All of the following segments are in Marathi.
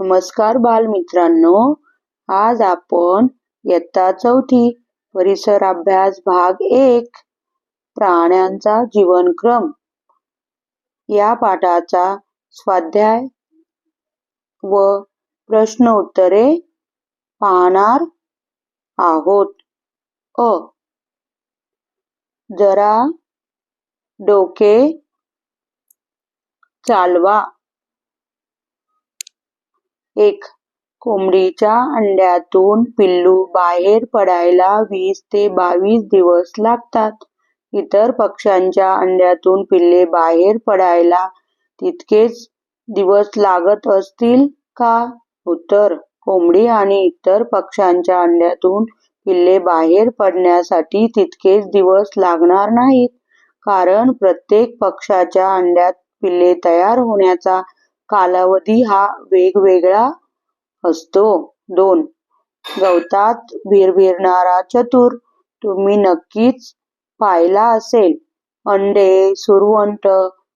नमस्कार बालमित्रांनो. आज आपण इयत्ता चौथी परिसर अभ्यास भाग एक प्राण्यांचा जीवनक्रम. या पाठाचा स्वाध्याय व प्रश्न उत्तरे पाहणार आहोत. अ. जरा डोके चालवा. एक. कोंबडीच्या अंड्यातून पिल्लू बाहेर पडायला वीस ते बावीस दिवस लागतात. इतर पक्ष्यांच्या अंड्यातून पिल्ले बाहेर पडायला तितकेच दिवस लागत असतील का? उत्तर. कोंबडी आणि इतर पक्ष्यांच्या अंड्यातून पिल्ले बाहेर पडण्यासाठी तितकेच दिवस लागणार नाहीत. कारण प्रत्येक पक्षाच्या अंड्यात पिल्ले तयार होण्याचा कालावधी हा वेगवेगळा असतो. दोन गवतात भिरभिरणारा चतुर तुम्ही नक्कीच पाहिला असेल. अंडे सुरवंट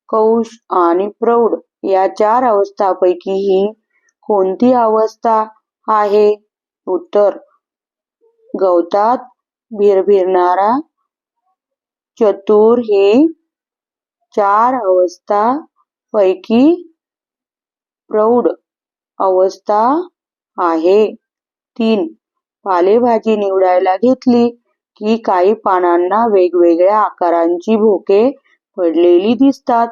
कौश आणि प्रौढ या चार अवस्थापैकी ही कोणती अवस्था आहे? उत्तर गवतात भिरभिरणारा चतुर हे चार अवस्था पैकी प्रौढ अवस्था आहे. तीन. पालेभाजी निवडायला घेतली की काही पानांना वेगवेगळ्या आकारांची भोके पडलेली दिसतात.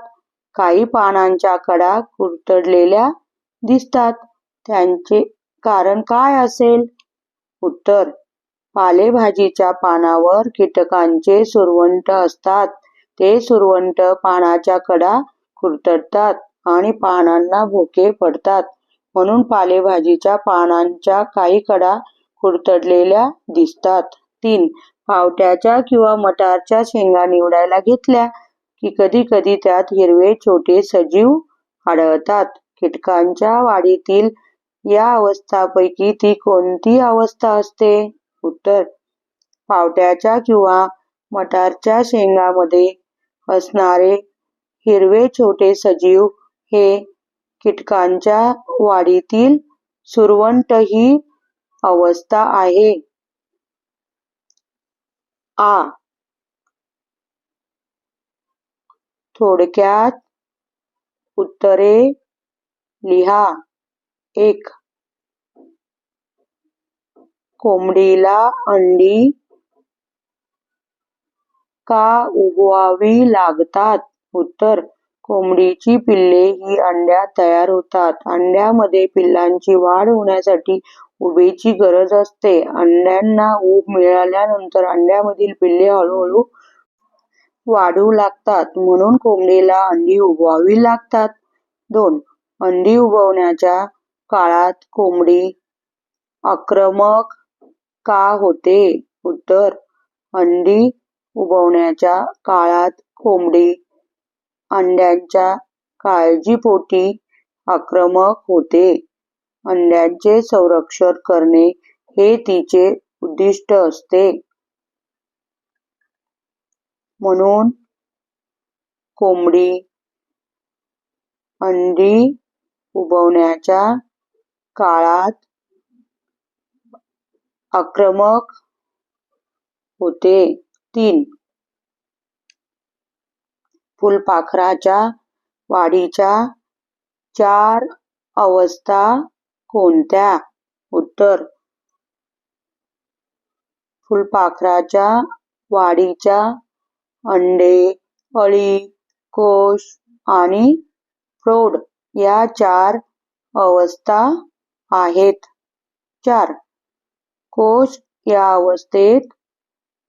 काही पानांच्या कडा कुरतडलेल्या दिसतात. त्यांचे कारण काय असेल? उत्तर. पालेभाजीच्या पानावर कीटकांचे सुरवंट असतात. ते सुरवंट पानाच्या कडा कुरतडतात. आणि पानांना भोके पडतात. म्हणून पालेभाजीच्या पानांच्या काही कडा कुरतडलेल्या दिसतात. तीन पावट्याच्या किंवा मटारच्या शेंगा निवडायला घेतल्या की कधी कधी त्यात हिरवे छोटे सजीव आढळतात. कीटकांच्या वाढीतील या अवस्थापैकी ती कोणती अवस्था असते? उत्तर पावट्याच्या किंवा मटारच्या शेंगामध्ये असणारे हिरवे छोटे सजीव हे कीटकांच्या वाढीतील सुरवंट ही अवस्था आहे. आ. थोडक्यात उत्तरे लिहा. एक. कोंबडीला अंडी का उगवावी लागतात? उत्तर. कोंबडीची पिल्ले ही अंड्यात तयार होतात. अंड्यामध्ये पिल्लांची वाढ होण्यासाठी उभेची गरज असते. अंड्यांना उब मिळाल्यानंतर अंड्यामधील पिल्ले हळूहळू वाढू लागतात. म्हणून कोंबडीला अंडी उबवावी लागतात. दोन अंडी उबवण्याच्या काळात कोंबडी आक्रमक का होते? उत्तर अंडी उबवण्याच्या काळात कोंबडी अंड्यांच्या काळजीपोटी आक्रमक होते. अंड्यांचे संरक्षण करणे हे तिचे उद्दिष्ट असते. म्हणून कोंबडी अंडी उबवण्याच्या काळात आक्रमक होते. तीन फुलपाखराच्या वाढीच्या चार अवस्था कोणत्या? उत्तर. फुलपाखराच्या वाढीच्या अंडे अळी कोश आणि प्रौढ या चार अवस्था आहेत. चार. कोश या अवस्थेत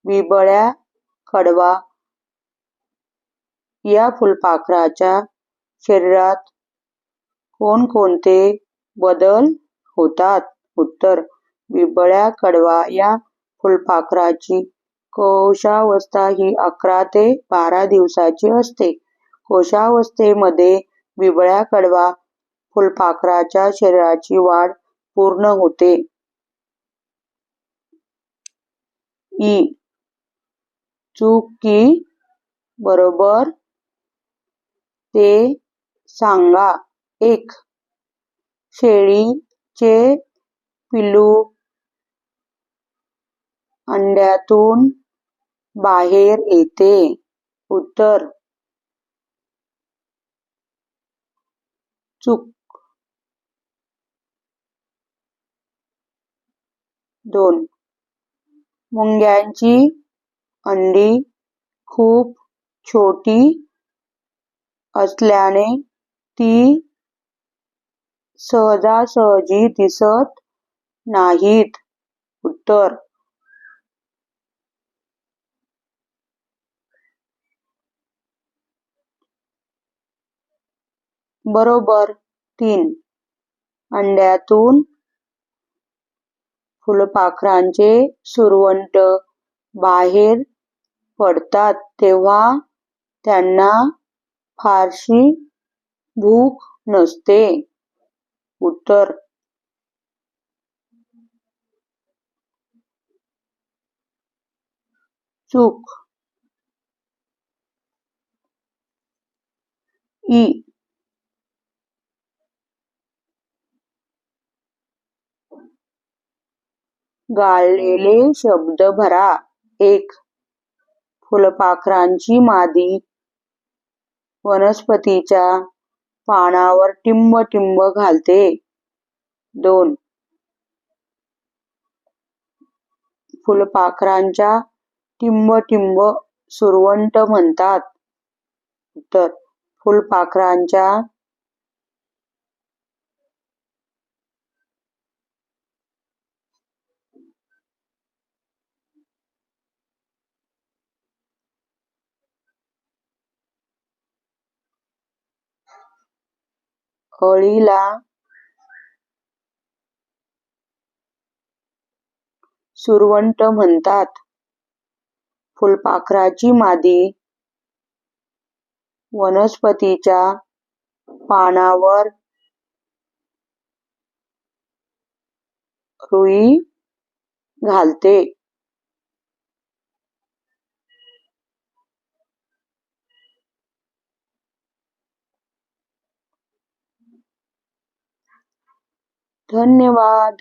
बिबळ्या कडवा या फुलपाखराच्या शरीरात कोणकोणते बदल होतात? उत्तर बिबळ्या कडवा या फुलपाखराची कोशावस्था ही अकरा ते बारा दिवसाची असते. कोशावस्थेमध्ये बिबळ्या कडवा फुलपाखराच्या शरीराची वाढ पूर्ण होते. ई. चूक की बरोबर ते सांगा. एक शेळीचे पिल्लू अंड्यातून बाहेर येते. उत्तर चूक. दोन मुंग्यांची अंडी खूप छोटी असल्याने ती सहजासहजी दिसत नाहीत. उत्तर. बरोबर. तीन. अंड्यातून फुलपाखरांचे सुरवंट बाहेर पडतात तेव्हा त्यांना फारशी भूक नसते. उत्तर. चूक. ई. गाळलेले शब्द भरा. एक. फुलपाखरांची मादी वनस्पतीच्या पानावर टिंब टिंब घालते. दोन. फुलपाखरांच्या टिंब टिंब सुरवंट म्हणतात. तर फुलपाखरांच्या अळीला सुरवंट म्हणतात. फुलपाखराची मादी वनस्पतीच्या पानावर रुई घालते. धन्यवाद.